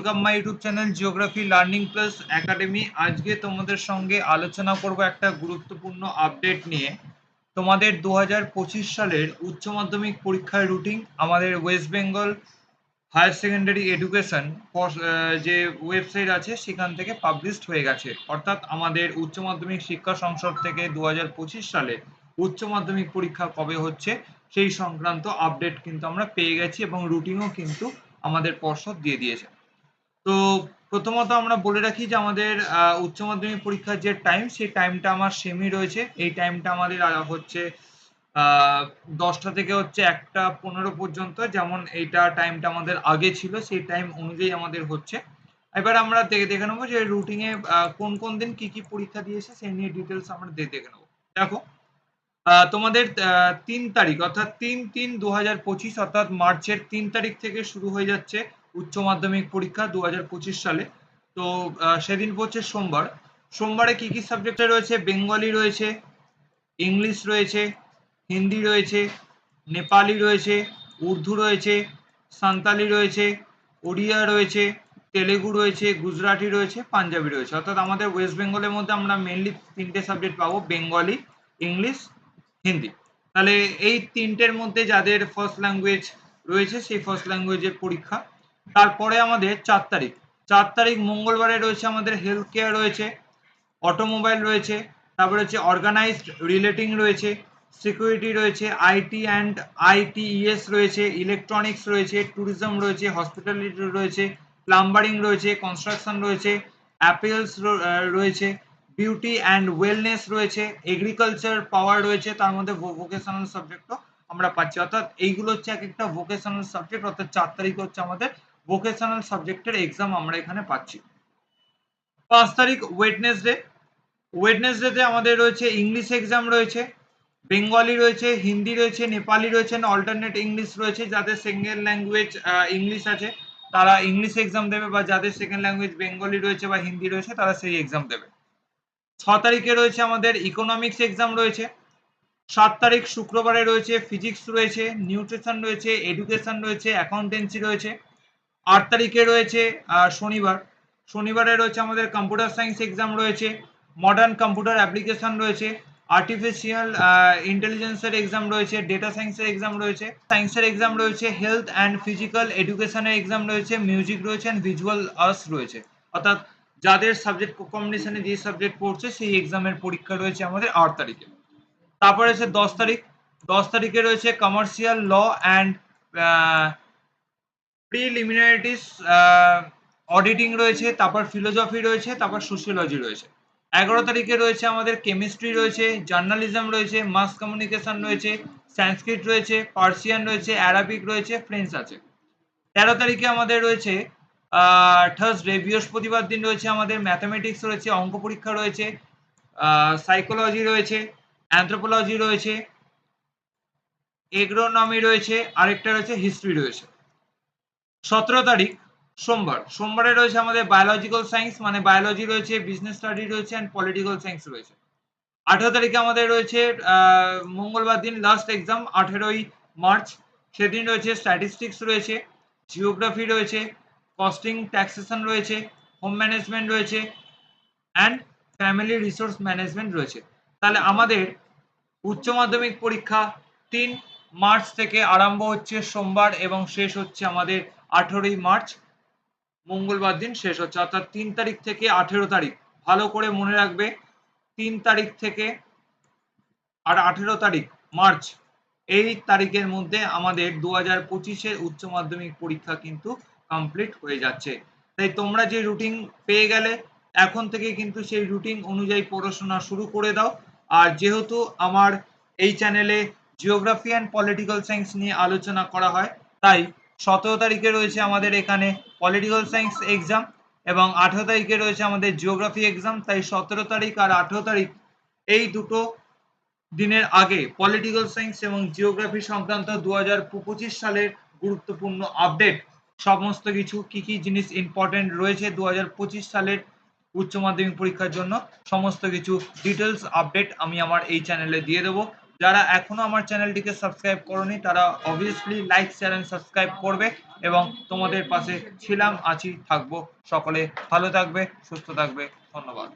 Welcome my YouTube channel geography learning plus academy. আজকে তোমাদের সঙ্গে আলোচনা করব একটা গুরুত্বপূর্ণ আপডেট নিয়ে। তোমাদের দু সালের উচ্চ মাধ্যমিক পরীক্ষার রুটিন, আমাদের West Bengal higher secondary education যে ওয়েবসাইট আছে, সেখান থেকে পাবলিশড হয়ে গেছে। অর্থাৎ আমাদের উচ্চ মাধ্যমিক শিক্ষা সংসদ থেকে দু হাজার পঁচিশ সালে উচ্চ মাধ্যমিক পরীক্ষা কবে হচ্ছে, সেই সংক্রান্ত আপডেট কিন্তু আমরা পেয়ে গেছি এবং রুটিনও কিন্তু আমাদের পর্ষদ দিয়ে দিয়েছে। তো প্রথমত আমরা বলে রাখি যে আমাদের উচ্চ মাধ্যমিক পরীক্ষার যে টাইম সেই টাইমটা আমার সেমি রয়েছে। এই টাইমটা আমাদের হচ্ছে দশটা থেকে হচ্ছে একটা পনেরো পর্যন্ত। যেমন এইটা টাইমটা আমাদের আগে ছিল, সেই টাইম অনুযায়ী আমাদের হচ্ছে। এবার আমরা দেখে দেখে নেব যে রুটিনে কোন কোন দিন কি কি পরীক্ষা দিয়েছে, সেই নিয়ে ডিটেলস আমরা দেখে নেব। দেখো তোমাদের তিন তারিখ, অর্থাৎ তিন তিন দু হাজার পঁচিশ, অর্থাৎ মার্চের তিন তারিখ থেকে শুরু হয়ে যাচ্ছে। উচ্চ মাধ্যমিক পরীক্ষা দু হাজার পঁচিশ সালে। তো সেদিন পড়ছে সোমবার। সোমবারে কি কি সাবজেক্টে রয়েছে? বেঙ্গলি রয়েছে, ইংলিশ রয়েছে, হিন্দি রয়েছে, নেপালি রয়েছে, উর্দু রয়েছে সান্তালি রয়েছে, ওড়িয়া রয়েছে, তেলেগু রয়েছে, গুজরাটি রয়েছে, পাঞ্জাবি রয়েছে। অর্থাৎ আমাদের ওয়েস্ট বেঙ্গলের মধ্যে আমরা মেনলি তিনটে সাবজেক্ট পাবো, বেঙ্গলি, ইংলিশ, হিন্দি। তাহলে এই তিনটের মধ্যে যাদের ফার্স্ট ল্যাঙ্গুয়েজ রয়েছে, সেই ফার্স্ট ল্যাঙ্গুয়েজের পরীক্ষা তারপরে আমাদের চার তারিখ। চার তারিখ মঙ্গলবারে রয়েছে আমাদের হেলথ কেয়ার রয়েছে অটোমোবাইল রয়েছে, তারপরে হচ্ছে অর্গানাইজড রিলেটিং রয়েছে সিকিউরিটি রয়েছে আইটি অ্যান্ড আইটিইএস রয়েছে ইলেকট্রনিক্স রয়েছে ট্যুরিজম রয়েছে হসপিটালিটি রয়েছে প্লাম্বারিং রয়েছে কনস্ট্রাকশন রয়েছে অ্যাপেলস রয়েছে বিউটি অ্যান্ড ওয়েলনেস রয়েছে এগ্রিকালচার পাওয়ার রয়েছে, তার মধ্যে ভোকেশনাল সাবজেক্টও আমরা পাচ্ছি। অর্থাৎ এইগুলো হচ্ছে এক একটা ভোকেশনাল সাবজেক্ট অর্থাৎ চার তারিখ হচ্ছে আমাদের ভোকেশনাল সাবজেক্টের এক্সাম আমরা এখানে পাচ্ছি। পাঁচ তারিখ ওয়েডনেসডে ওয়েডনেসডেতে আমাদের রয়েছে ইংলিশ এক্সাম রয়েছে বেঙ্গলি রয়েছে হিন্দি রয়েছে নেপালি রয়েছে অল্টারনেট ইংলিশ রয়েছে, যাদের সেকেন্ড ল্যাঙ্গুয়েজ ইংলিশ আছে, তারা ইংলিশ এক্সাম দেবে, বা যাদের সেকেন্ড ল্যাঙ্গুয়েজ বেঙ্গলি রয়েছে বা হিন্দি রয়েছে, তারা সেই এক্সাম দেবে। ছ তারিখে রয়েছে আমাদের ইকোনমিক্স এক্সাম রয়েছে, সাত তারিখ শুক্রবারে রয়েছে ফিজিক্স রয়েছে নিউট্রিশন রয়েছে এডুকেশন রয়েছে অ্যাকাউন্টেন্সি রয়েছে আট তারিখে রয়েছে শনিবার। শনিবারে রয়েছে আমাদের কম্পিউটার সায়েন্স এক্সাম রয়েছে মডার্ন কম্পিউটার অ্যাপ্লিকেশন রয়েছে আর্টিফিশিয়াল ইন্টেলিজেন্সের এক্সাম রয়েছে ডেটা সায়েন্সের এক্সাম রয়েছে সায়েন্সের এক্সাম রয়েছে হেলথ অ্যান্ড ফিজিক্যাল এডুকেশনের এক্সাম রয়েছে মিউজিক রয়েছে অ্যান্ড ভিজুয়াল আর্টস রয়েছে। অর্থাৎ যাদের সাবজেক্ট কম্বিনেশনে যে সাবজেক্ট পড়ছে, সেই এক্সামের পরীক্ষা রয়েছে আমাদের আট তারিখে। তারপরে রয়েছে দশ তারিখ। দশ তারিখে রয়েছে commercial law and preliminaries auditing রয়েছে, তারপর ফিলোজফি রয়েছে, তারপর সোশিওলজি রয়েছে। এগারো তারিখে রয়েছে আমাদের কেমিস্ট্রি রয়েছে, জার্নালিজম রয়েছে, মাস কমিউনিকেশন রয়েছে, সংস্কৃত রয়েছে, পার্সিয়ান রয়েছে, অ্যারাবিক রয়েছে, ফ্রেঞ্চ আছে। তেরো তারিখে আমাদের রয়েছে থার্সডে, বৃহস্পতিবার দিন রয়েছে আমাদের ম্যাথামেটিক্স রয়েছে, অঙ্ক পরীক্ষা রয়েছে সাইকোলজি রয়েছে, অ্যান্থ্রোপোলজি রয়েছে, এগ্রোনমি রয়েছে, আরেকটা রয়েছে, হিস্ট্রি রয়েছে। সতেরো তারিখ, সোমবার। সোমবারে রয়েছে আমাদের বায়োলজিক্যাল সায়েন্স মানে বায়োলজি রয়েছে বিজনেস স্টাডি রয়েছে অ্যান্ড পলিটিক্যাল সায়েন্স রয়েছে। আঠেরো তারিখে আমাদের রয়েছে মঙ্গলবার দিন লাস্ট এক্সাম আঠেরোই মার্চ। সেদিন রয়েছে স্ট্যাটিস্টিক্স রয়েছে জিওগ্রাফি রয়েছে কস্টিং ট্যাক্সেশন রয়েছে হোম ম্যানেজমেন্ট রয়েছে অ্যান্ড ফ্যামিলি রিসোর্স ম্যানেজমেন্ট রয়েছে। তাহলে আমাদের উচ্চ মাধ্যমিক পরীক্ষা তিন মার্চ থেকে আরম্ভ হচ্ছে সোমবার এবং শেষ হচ্ছে আমাদের আঠেরোই মার্চ, মঙ্গলবার দিন শেষ হচ্ছে। অর্থাৎ তিন তারিখ থেকে আঠেরো তারিখ। ভালো করে মনে রাখবে, তিন তারিখ থেকে আর আঠেরো তারিখ, মার্চ, এই তারিখের মধ্যে আমাদের দু হাজার পঁচিশের উচ্চ মাধ্যমিক পরীক্ষা কিন্তু কমপ্লিট হয়ে যাচ্ছে। তাই তোমরা যে রুটিন পেয়ে গেলে, এখন থেকে কিন্তু সেই রুটিন অনুযায়ী পড়াশোনা শুরু করে দাও। আর যেহেতু আমার এই চ্যানেলে জিওগ্রাফি অ্যান্ড পলিটিক্যাল সায়েন্স নিয়ে আলোচনা করা হয়, তাই সতেরো তারিখে রয়েছে আমাদের এখানে পলিটিক্যাল সায়েন্স এক্সাম এবং আঠেরো তারিখে রয়েছে আমাদের জিওগ্রাফি এক্সাম তাই সতেরো তারিখ আর আঠেরো তারিখ এই দুটো দিনের আগে পলিটিক্যাল সায়েন্স এবং জিওগ্রাফি সংক্রান্ত দু হাজার পঁচিশ সালের গুরুত্বপূর্ণ আপডেট সমস্ত কিছু, কি কি জিনিস ইম্পর্টেন্ট রয়েছে দু হাজার পঁচিশ সালের উচ্চ মাধ্যমিক পরীক্ষার জন্য, সমস্ত কিছু ডিটেলস আপডেট আমি আমার এই চ্যানেলে দিয়ে দেবো। যারা এখনও আমার চ্যানেলটিকে সাবস্ক্রাইব করনি, তারা obviously like share and subscribe করবে এবং তোমাদের পাশে ছিলাম, আছি, থাকব। সকলে ভালো থাকবে, সুস্থ থাকবে। ধন্যবাদ।